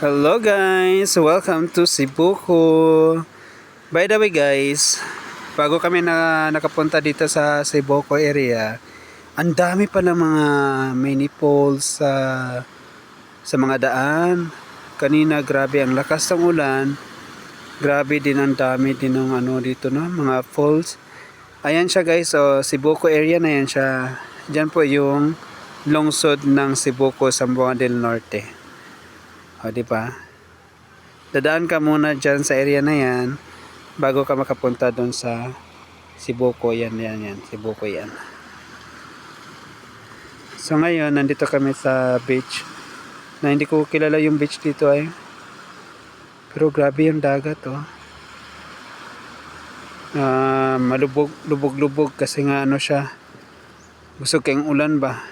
Hello guys! Welcome to Cebuco! By the way guys, bago kami na nakapunta dito sa Cebuco area, ang dami pa ng mga mini falls sa sa mga daan. Kanina grabe ang lakas ng ulan. Grabe din ang dami din ng ano dito no, mga falls. Ayan siya guys, so Cebuco area na yan siya. Diyan po yung lungsod ng Cebuco, Zamboanga del Norte. O, di ba? Dadaan ka muna dyan sa area na yan bago ka makapunta doon sa Sibuko. Yan, yan, yan. Sibuko yan. So ngayon, nandito kami sa beach na hindi ko kilala yung beach dito ay. Pero grabe yung dagat oh. Ah, malubog, lubog-lubog kasi nga ano siya. Gusto kayong ulan ba?